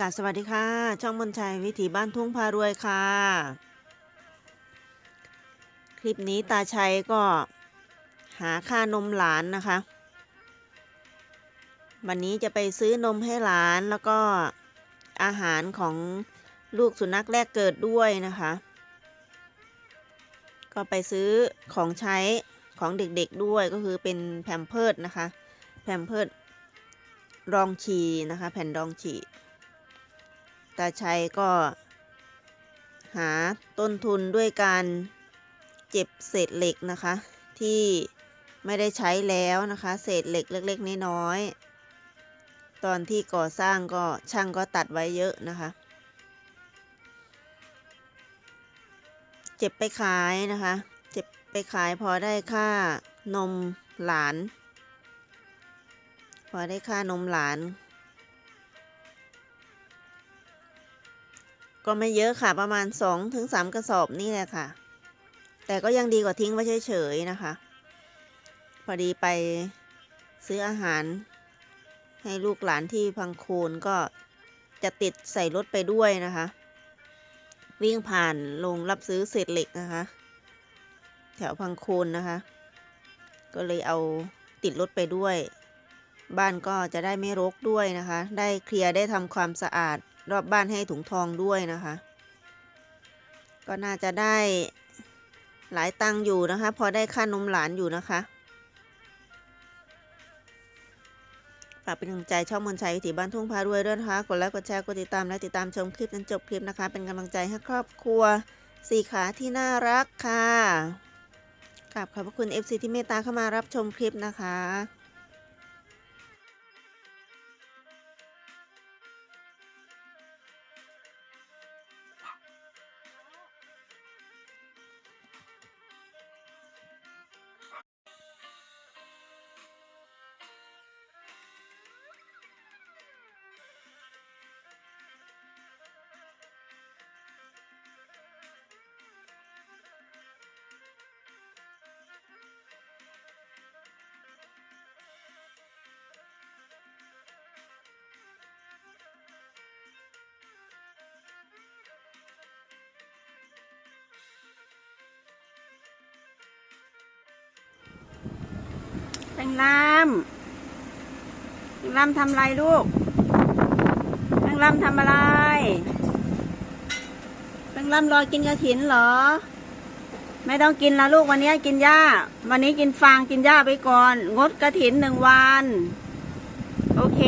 กราบสวัสดีค่ะ ช่องมนชัยวิถีบ้านทุ่งพารวยค่ะ คลิปนี้ตาชัยก็หาค่านมหลานนะคะ วันนี้จะไปซื้อนมให้หลานแล้วก็อาหารของลูกสุนัขแรกเกิดด้วยนะคะ ก็ไปซื้อของใช้ของเด็กๆด้วยก็คือเป็นแพมเพิร์ดนะคะแพมเพิร์ดรองฉี่นะคะ แผ่นรองฉี่ ตาชัยก็หาต้นทุนด้วยการเจ็บเศษเหล็กนะคะ ที่ไม่ได้ใช้แล้วนะคะ เศษเหล็กเล็กๆน้อยๆตอนที่ก่อสร้างก็ช่างก็ตัดไว้เยอะนะคะ เจ็บไปขายนะคะ เจ็บไปขายพอได้ค่านมหลาน พอได้ค่านมหลาน ก็ไม่เยอะค่ะประมาณ2อถึงสกระสอบนี่แหละค่ะ แต่ก็ยังดีกว่าทิ้งไว้เฉยๆนะคะ พอดีไปซื้ออาหาร ให้ลูกหลานที่พังโคนก็จะติดใส่รถไปด้วยนะคะ วิ่งผ่านลงรับซื้อเศษเหล็กนะคะ แถวพังโคนนะคะ ก็เลยเอาติดรถไปด้วย บ้านก็จะได้ไม่รกด้วยนะคะ ได้เคลียร์ได้ทำความสะอาด รอบบ้านให้ถุงทองด้วยนะคะ ก็น่าจะได้หลายตังค์อยู่นะคะ พอได้ค่านมหลานอยู่นะคะฝากเป็นกำลังใจช่องมนชัยวิถีบ้านทุ่งพารวยด้วยนะคะกดไลค์กดแชร์กดติดตามและติดตามชมคลิปจนจบคลิปนะคะ เป็นกำลังใจให้ครอบครัวสี่ขาที่น่ารักค่ะกราบขอบพระคุณ FC ที่เมตตาเข้ามารับชมคลิปนะคะ งลำแตงลำทำอะไรลูกแตงลำทำอะไรแตงลำรอกินกระถินเหรอ ไม่ต้องกินละลูกวันนี้กินหญ้า วันนี้กินฟางกินหญ้าไปก่อน งดกระถินหนึ่งวัน โอเค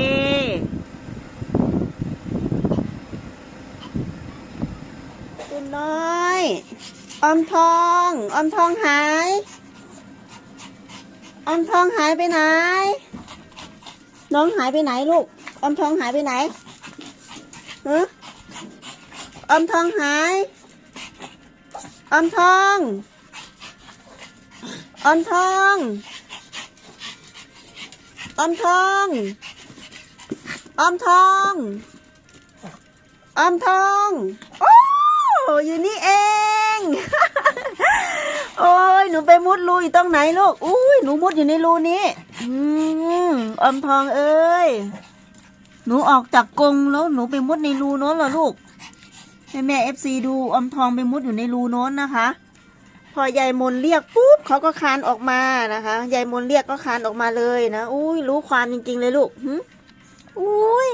คุณน้อยอมทอง อมทองหาย อมทองหายไปไหน น้องหายไปไหนลูก อมทองหายไปไหนฮะอมทองหาย อมทอง อมทอง อมทอง อมทองออมทอง โอ้อยู่นี่เอง โอ้ยหนูไปมุดรูอยู่ตรงไหนลูกอุ้ยหนูมุดอยู่ในรูนี้ อืมอมทองเอ้ยหนูออกจากกรงแล้วหนูไปมุดในรูโน้นเหรอลูกให้แม่เอฟซีดูออมทองไปมุดอยู่ในรูโน้นนะคะ พอยายมนเรียกปุ๊บเขาก็คานออกมานะคะยายมนเรียกก็คานออกมาเลยนะอุ้ยรู้ความจริง ๆ เลยลูกหึอุ้ย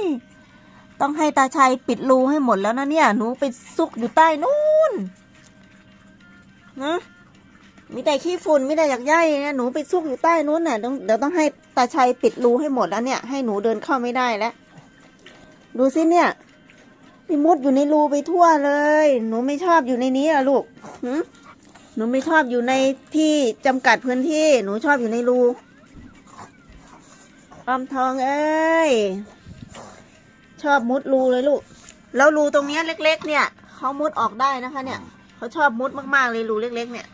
ต้องให้ตาชัยปิดรูให้หมดแล้วนะเนี่ย หนูไปซุกอยู่ใต้นู่นนะ มีแต่ขี้ฝุ่นมีแต่อยากใยเนี่ยหนูไปซุกอยู่ใต้นู้นน่ะต้องเดี๋ยวต้องให้ตาชัยปิดรูให้หมดแล้วเนี่ย ให้หนูเดินเข้าไม่ได้แล้ว ดูสิเนี่ยมีมุดอยู่ในรูไปทั่วเลย หนูไม่ชอบอยู่ในนี้อะลูกหนูไม่ชอบอยู่ในที่จำกัดพื้นที่ หนูชอบอยู่ในรูออมทองเอ้ยชอบมุดรูเลยลูก แล้วรูตรงเนี้ยเล็ก ๆ เนี่ยเขามุดออกได้นะคะ เนี่ยเขาชอบมุดมากๆเลยรูเล็ก ๆ เนี่ย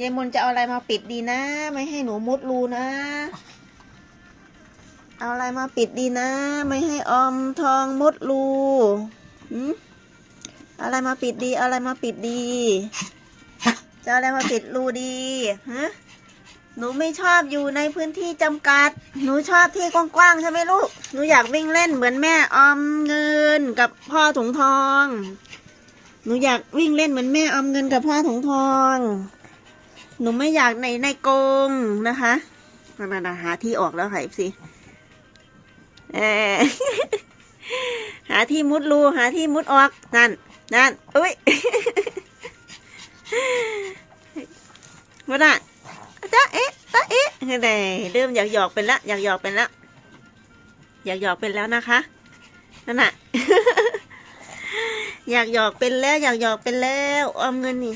ยายมนจะเอาอะไรมาปิดดีนะ ไม่ให้หนูมุดรูนะ เอาอะไรมาปิดดีนะ ไม่ให้ออมทองมุดรูหืมอะไรมาปิดดี อะไรมาปิดดี จะเอาอะไรมาปิดรูดีฮะหนูไม่ชอบอยู่ในพื้นที่จำกัด หนูชอบที่กว้างๆใช่ไหมลูก หนูอยากวิ่งเล่นเหมือนแม่ออมเงินกับพ่อถุงทอง หนูอยากวิ่งเล่นเหมือนแม่ออมเงินกับพ่อถุงทอง หนูไม่อยากในในกงนะคะมามาหาที่ออกแล้วค่ะสิเออหาที่มุดรูหาที่มุดออก นั่น นั่นอุ้ยมาละจ้าเอ๊ะจ้าเอ๊ะไหนเริ่มอยากหยอกเป็นละอยากหยอกเป็นละอยากหยอกเป็นแล้วนะคะนั่นน่ะอยากหยอกเป็นแล้ว อยากหยอกเป็นแล้วออมเงินนี่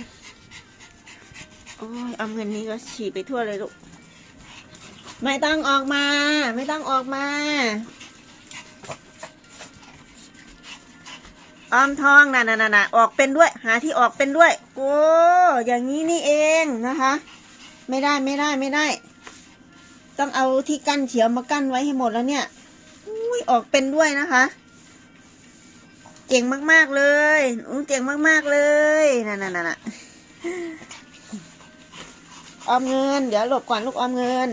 โอ้ยออมเงินนี้ก็ฉี่ไปทั่วเลยลูก ไม่ต้องออกมา ไม่ต้องออกมา ออมทองน่ะน่ะน่ะออกเป็นด้วย หาที่ออกเป็นด้วย โอ้อย่างนี้นี่เองนะคะ ไม่ได้ไม่ได้ไม่ได้ ต้องเอาที่กั้นเฉียวมากั้นไว้ให้หมดแล้วเนี่ยอุ้ยออกเป็นด้วยนะคะเก่งมาก ๆ เลยอู้เก่งมาก ๆ เลย นั่นน่ะน่ะน่ะ ออมเงิน เดี๋ยวหลบก่อนลูกออมเงิน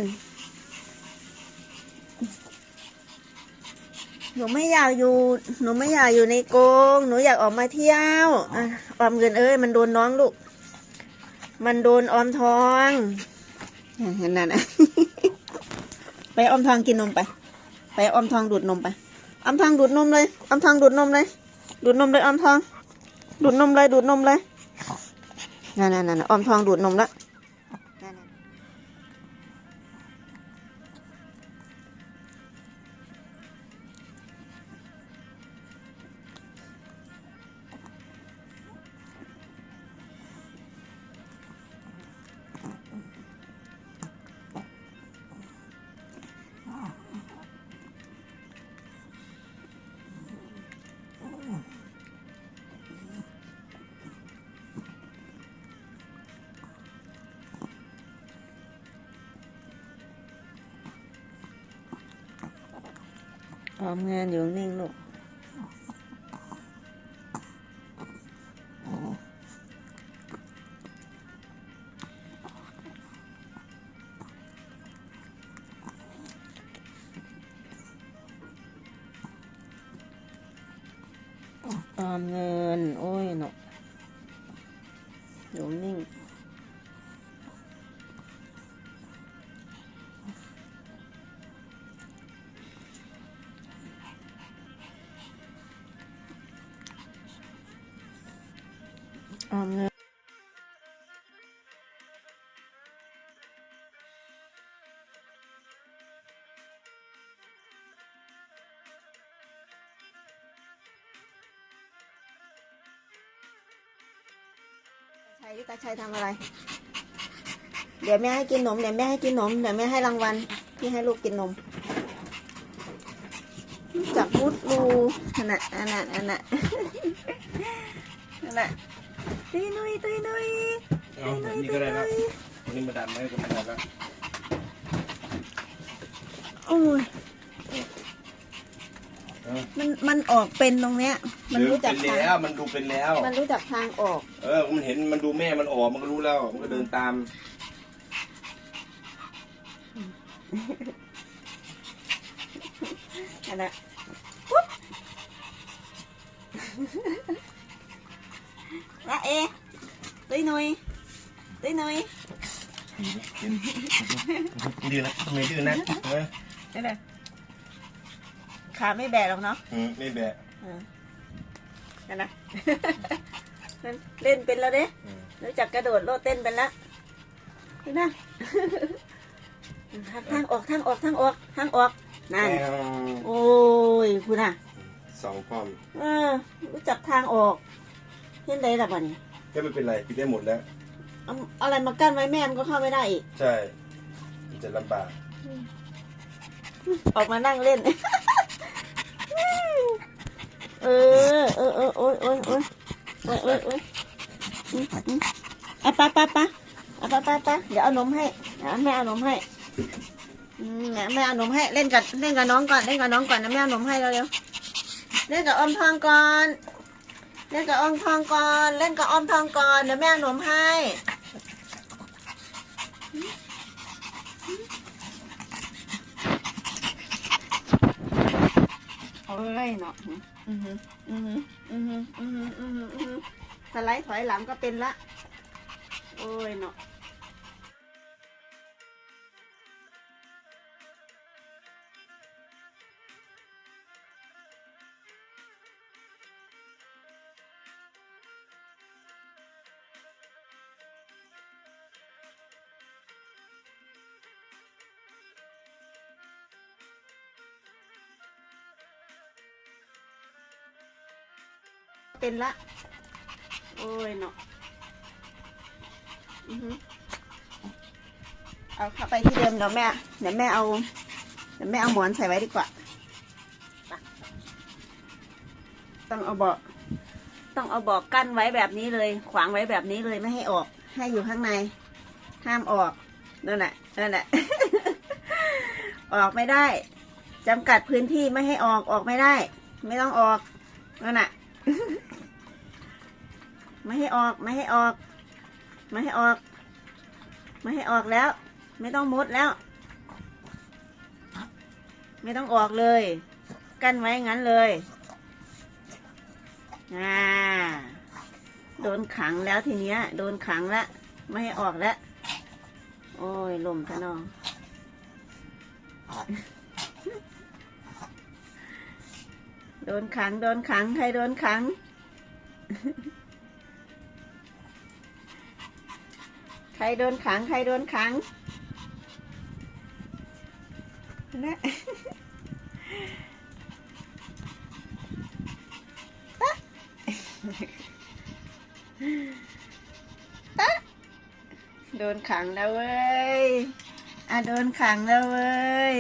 หนูไม่อยากอยู่ หนูไม่อยากอยู่ในกรงหนูอยากออกมาเที่ยวออมเงินเอ้ยมันโดนน้องลูก มันโดนออมทองเห็นนั่นนะไปออมทองกินนมไป ไปออมทองดูดนมไปออมทองดูดนมเลยออมทองดูดนมเลย ดูดนมเลยออมทอง ดูดนมเลยดูดนมเลยนั่นนั่นนั่นออมทองดูดนมละ ออมงินอยู่นิ่งลูกออมเงิน โอ้ยหนกอยู่นิ่ง ชัยตาชัยทำอะไร เดี๋ยวแม่ให้กินนม เดี๋ยวแม่ให้กินนม เดี๋ยวแม่ให้รางวัลพี่ให้ลูกกินนม จับมุดรูนั่นน่ะอันน่ะอันน่ะนั่นน่ะตุยนุยตุยนุยเอาแบบนี้ก็ได้แล้ววันนี้มาดันไหมก็มาดันแล้วโอ้ยเออ มันมันออกเป็นตรงเนี้ย มันรู้จักเป็นทางแล้วมันดูเป็นแล้ว มันรู้จักทางออก เออมันเห็นมันดูแม่มันออกมันก็รู้แล้วมันก็เดินตาม อันน่ะปุ๊บละเอตุยนุยตุยนุยดื้อนะทำไมดื้อนะเออนี่เลย ขาไม่แบะหรอกเนาะอืมไม่แบะเออนั่นนะนั่นเล่นเป็นแล้วเด้อืมรู้จักกระโดดโลดเต้นเป็นละนี่นะ ทางทางออกทางออกทางออกทางออกนั่นแมวโอ้ยคุณอะสองป้อมเออ รู้จักทางออกเห็นได้ละบ่เนี่ยแค่ไม่เป็นไรปิดได้หมดแล้ว เอาอะไรมากั้นไว้แม่มันก็เข้าไม่ได้อีก ใช่มันจะลำบาก ออกมานั่งเล่น เออเออเออโอ้ยโอ้ยโอ้ยโอ้ยโอ้ยโอ้ยอะป้าป้าป้าอะป้าป้าป้าเดี๋ยวเอานมให้เดี๋ยวแม่เอานมให้นะแม่เอานมให้เล่นกับเล่นกับน้องก่อนเล่นกับน้องก่อนนะแม่เอานมให้เราเร็วเล่นกับอมทองก่อนเล่นกับอมทองก่อนเล่นกับอมทองก่อนเดี๋ยวแม่เอานมให้โอ้ยเนาะ อือหืออือหืออือหืออือหืออือหืออือหือสไลด์ถอยหลังก็เป็นละ โอ้ยเนาะ เป็นละ โอ้ยเนาะอือหือเอาเข้าไปที่เดิมเดี๋ยวแม่ เดี๋ยวแม่เอา เดี๋ยวแม่เอาหมอนใส่ไว้ดีกว่าไปต้องเอาเบาะต้องเอาเบาะกั้นไว้แบบนี้เลย ขวางไว้แบบนี้เลยไม่ให้ออก ให้อยู่ข้างใน ห้ามออก นั่นแหละ นั่นแหละ ออกไม่ได้จำกัดพื้นที่ไม่ให้ออก ออกไม่ได้ ไม่ต้องออก นั่นแหละ ไม่ให้ออก ไม่ให้ออก ไม่ให้ออก ไม่ให้ออกแล้ว ไม่ต้องมุดแล้ว ไม่ต้องออกเลย กั้นไว้งั้นเลยอ่าโดนขังแล้วทีเนี้ย โดนขังล้วไม่ให้ออกแล้ว โอ้ยลมซะนองโดนขัง โดนขัง ใครโดนขัง ใครโดนขัง ใครโดนขังนะโดนขังแล้วเว้ย อะโดนขังแล้วเว้ย